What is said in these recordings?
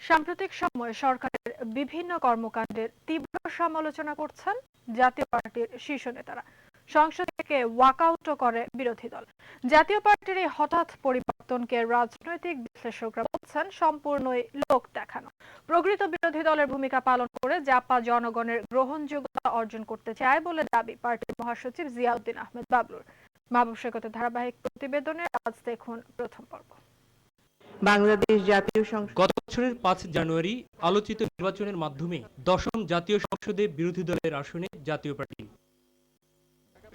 সাম্প্রতিক সময়ে সরকারের বিভিন্ন কর্মকাণ্ডের তীব্র সমালোচনা করছেন জাতীয় পার্টির শীর্ষ নেতারা। সংসদ থেকে ওয়াকআউটও করে বিরোধী দল। জাতীয় পার্টির এই হঠাৎ পরিবর্তনকে রাজনৈতিক বিশ্লেষকরা বলছেন সম্পূর্ণই লোক দেখানো। প্রকৃত বিরোধী দলের ভূমিকা পালন করে জাপা জনগণের গ্রহণযোগ্যতা অর্জন করতে চায় বলে দাবি পার্টির মহাসচিব জিয়াউদ্দিন আহমেদ বাবলুর। মাহবুব ধারাবাহিক প্রতিবেদনে আজ দেখুন প্রথম পর্ব। বাংলাদেশ জাতীয় সংসদ গত বছরের পাঁচ জানুয়ারি আলোচিত নির্বাচনের মাধ্যমে দশম জাতীয় সংসদে বিরোধী দলের আসনে জাতীয় পার্টি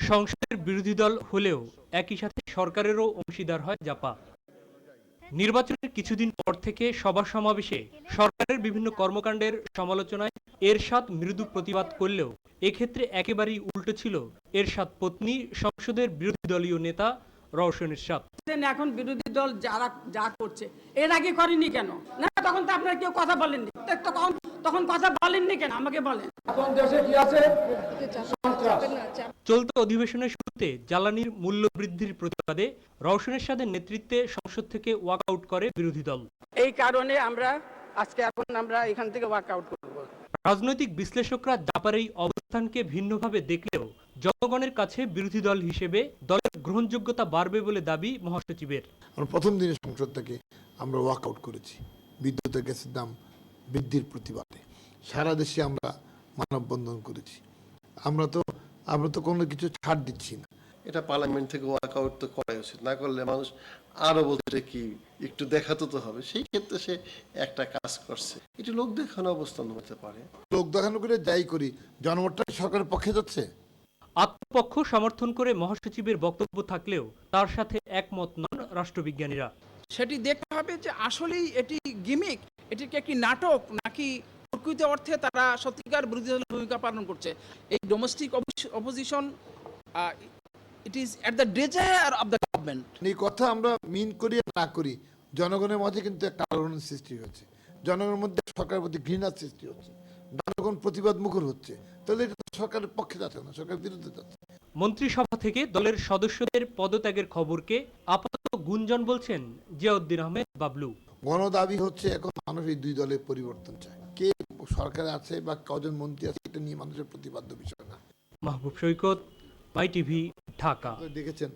সংসদের বিরোধী দল হলেও একই সাথে সরকারেরও অংশীদার হয় জাপা। নির্বাচনের কিছুদিন পর থেকে সভা সমাবেশে সরকারের বিভিন্ন কর্মকাণ্ডের সমালোচনায় এরশাদ মৃদু প্রতিবাদ করলেও এক্ষেত্রে একেবারেই উল্টো ছিল এরশাদ পত্নী, সংসদের বিরোধী দলীয় নেতা রওশন এরশাদ। এখন বিরোধী দল যারা যা করছে, এর আগে করেনি কেন? না, তখন তো আপনারা কেউ কথা বলেননি। তখন তখন কথা বলেননি কেন? আমাকে বলেন। চলতি অধিবেশনের শুরুতে জ্বালানির মূল্য বৃদ্ধির প্রতিবাদে রওশন এরশাদের নেতৃত্বে সংসদ থেকে ওয়াকআউট করে বিরোধী দল। এই কারণে আমরা আজকে এখন আমরা এখান থেকে ওয়ার্কআউট করব। রাজনৈতিক বিশ্লেষকরা জাপার এই অবস্থানকে ভিন্নভাবে দেখলেও জনগণের কাছে বিরোধী দল হিসেবে দলের গ্রহণযোগ্যতা বাড়বে বলে দাবি মহাসচিবের। আমরা প্রথম দিনে সংসদ থেকে আমরা ওয়াকআউট করেছি। বিদ্যুতের গ্যাসের দাম বৃদ্ধির প্রতিবাদে। সারা দেশে আমরা মানববন্ধন করেছি। আমরা তো আমরা তো কোনো কিছু ছাড় দিচ্ছি না। এটা পার্লামেন্ট থেকে ওয়ার্কআউট তো করাই উচিত। না করলে মানুষ আরও বলছে কি একটু দেখাতে তো হবে। সেই ক্ষেত্রে সে একটা কাজ করছে। এটি লোক দেখানো অবস্থান হতে পারে। লোক দেখানো করে যাই করি জনমতটা সরকারের পক্ষে যাচ্ছে? আত্মপক্ষ সমর্থন করে মহাসচিবের বক্তব্য থাকলেও তার সাথে একমত নন রাষ্ট্রবিজ্ঞানীরা। সেটি দেখতে হবে যে আসলেই এটি গিমিক এটি কি একটি নাটক নাকি প্রকৃত অর্থে তারা সত্যিকার বিরোধী দলের ভূমিকা পালন করছে? এই domestic opposition it is at the desire of the government এই কথা আমরা মিন করি আর না করি জনগণের মধ্যে কিন্তু একটা আলোড়ন সৃষ্টি হচ্ছে। জনগণের মধ্যে সরকারের প্রতি ঘৃণার সৃষ্টি হচ্ছে। জনগণ প্রতিবাদ মুখর হচ্ছে। তাহলে এটা সরকারের পক্ষে যাচ্ছে না সরকারের বিরুদ্ধে যাচ্ছে। মন্ত্রিসভা থেকে দলের সদস্যদের পদত্যাগের খবরকে আপাতত গুঞ্জন বলছেন জিয়াউদ্দিন আহমেদ বাবলু। গণদাবি হচ্ছে এখন মানুষ এই দুই দলের পরিবর্তন চায়। কে সরকারে আছে বা কজন মন্ত্রী আছে এটা নিয়ে মানুষের প্রতিবাদ্য বিষয় না। Mahbub Saikat my TV Dhaka. দেখেছেন